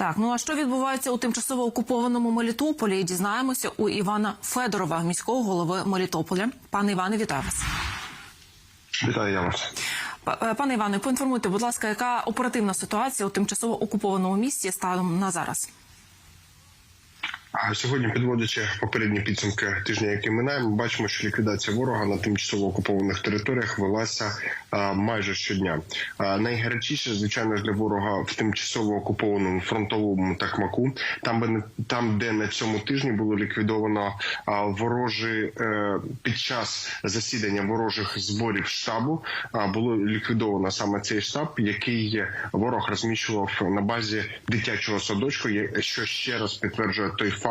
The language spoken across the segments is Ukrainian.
Так, ну а що відбувається у тимчасово окупованому Мелітополі? Дізнаємося у Івана Федорова, міського голови Мелітополя. Пане Іване, вітаю вас. Вітаю я вас. Е, Пане Іване, поінформуйте, будь ласка, яка оперативна ситуація у тимчасово окупованому місті станом на зараз? Сьогодні, підводячи попередні підсумки тижня, який минає, ми бачимо, що ліквідація ворога на тимчасово окупованих територіях велася майже щодня. Найгарячіше, звичайно ж, для ворога в тимчасово окупованому фронтовому такмаку, там, там де на цьому тижні було ліквідовано ворожі е, під час засідання ворожих зборів штабу. Було ліквідовано саме цей штаб, який ворог розміщував на базі дитячого садочку, що ще раз підтверджує той факт,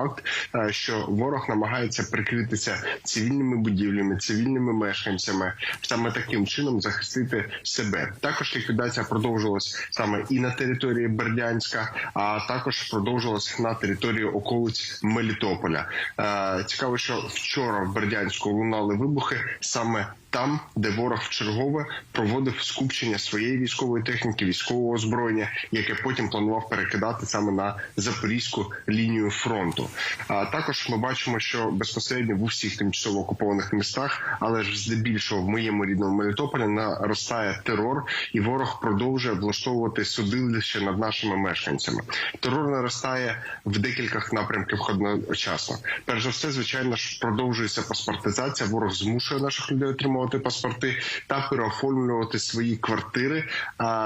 е, що ворог намагається прикритися цивільними будівлями, цивільними мешканцями, саме таким чином захистити себе. Також ліквідація продовжилась саме і на території Бердянська, а також продовжилась на території околиць Мелітополя. Е, Цікаво, що вчора в Бердянську лунали вибухи саме там, де ворог вчергове проводив скупчення своєї військової техніки, військового озброєння, яке потім планував перекидати саме на запорізьку лінію фронту. А також ми бачимо, що безпосередньо в усіх тимчасово окупованих містах, але ж здебільшого в моєму рідному Мелітополі наростає терор, і ворог продовжує влаштовувати судилище над нашими мешканцями. Терор наростає в декількох напрямках одночасно. Перш за все, звичайно ж, продовжується паспортизація. Ворог змушує наших людей отримувати паспорти та переоформлювати свої квартири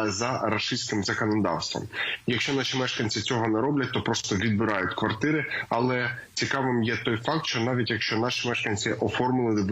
за рашистським законодавством. Якщо наші мешканці цього не роблять, то просто відбирають квартири. Але цікавим є той факт, що навіть якщо наші мешканці оформили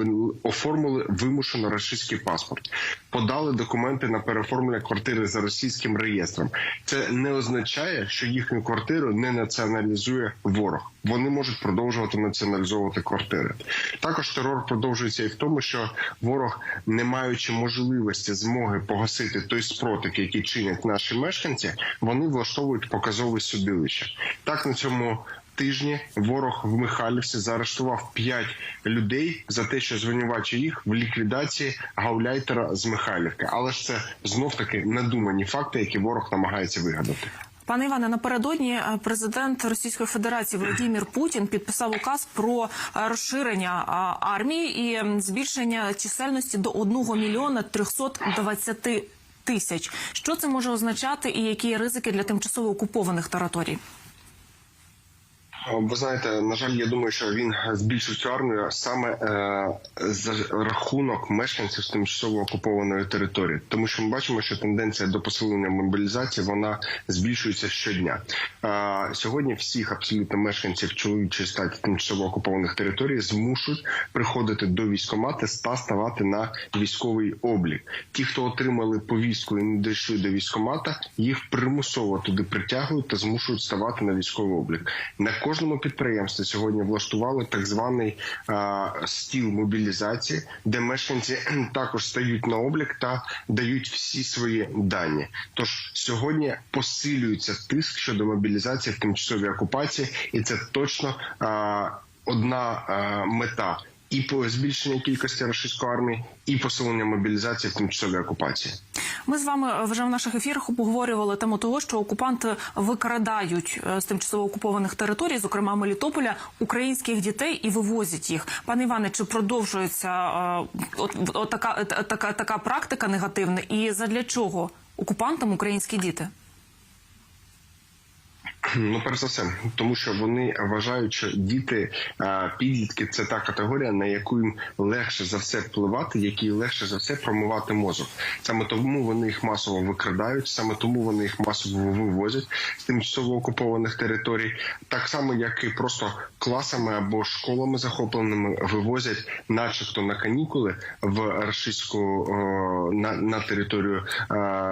оформили вимушено рашистський паспорт, подали документи на переоформлення квартири за російським реєстром, це не означає, що їхню квартиру не націоналізує ворог. Вони можуть продовжувати націоналізовувати квартири. Також терор продовжується і в тому, що ворог, не маючи можливості змоги погасити той спротив, який чинять наші мешканці, вони влаштовують показове судилище. Так на цьому. Тижні ворог в Михайлівці заарештував п'ять людей за те, що звинувачує їх в ліквідації гауляйтера з Михайлівки. Але ж це знов таки надумані факти, які ворог намагається вигадати. Пане Іване, напередодні е, президент Російської Федерації Володимир Путін підписав указ про е, розширення армії і збільшення чисельності до 1 мільйона 320 тисяч. Що це може означати, і які ризики для тимчасово окупованих територій? Ви знаєте, на жаль, я думаю, що він збільшив цю армію саме е, за рахунок мешканців з тимчасово окупованої території, тому що ми бачимо, що тенденція до посилення мобілізації вона збільшується щодня. Сьогодні всіх абсолютно мешканців чоловічої статі тимчасово окупованих територій змушують приходити до військкомати та ставати на військовий облік. Ті, хто отримали повістку і не дійшли до військкомата, їх примусово туди притягують та змушують ставати на військовий облік. На кожному підприємстві сьогодні влаштували так званий а, стіл мобілізації, де мешканці також стають на облік та дають всі свої дані. Тож сьогодні посилюється тиск щодо мобілізації в тимчасовій окупації, і це точно одна мета. І по збільшення кількості російської армії, і посилення мобілізації в тимчасовій окупації. Ми з вами вже в наших ефірах обговорювали тему того, що окупанти викрадають е, з тимчасово окупованих територій, зокрема Мелітополя, українських дітей і вивозять їх. Пане Іване, чи продовжується е, от, от така, така, така практика негативна? І задля чого окупантам українські діти? Ну, перш за все, тому що вони вважають, що діти, підлітки це та категорія, на яку їм легше за все впливати, якій легше за все промивати мозок. Саме тому вони їх масово викрадають, саме тому вони їх масово вивозять з тимчасово окупованих територій, так само як і просто класами або школами захопленими вивозять, начебто на канікули в рашистську на, на територію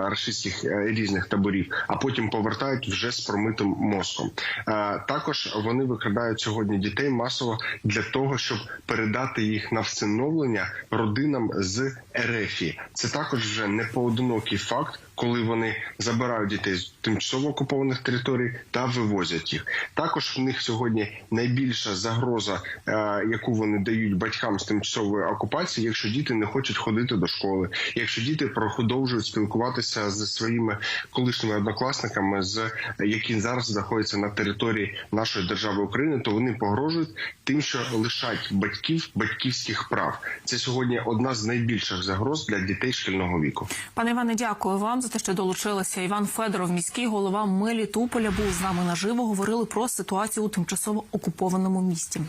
рашистських е, різних таборів, а потім повертають вже з промитим мозком. Е, Також вони викрадають сьогодні дітей масово для того, щоб передати їх на всиновлення родинам з Ерефії. Це також вже не поодинокий факт. коли вони забирають дітей з тимчасово окупованих територій та вивозять їх. Також в них сьогодні найбільша загроза, е, яку вони дають батькам з тимчасової окупації, якщо діти не хочуть ходити до школи, якщо діти продовжують спілкуватися з своїми колишніми однокласниками, з які зараз знаходяться на території нашої держави України, то вони погрожують тим, що лишать батьків батьківських прав. Це сьогодні одна з найбільших загроз для дітей шкільного віку. Пане Іване, дякую вам за те, що долучилися. Іван Федоров, міський голова Мелітополя, був з нами наживо. Говорили про ситуацію у тимчасово окупованому місті.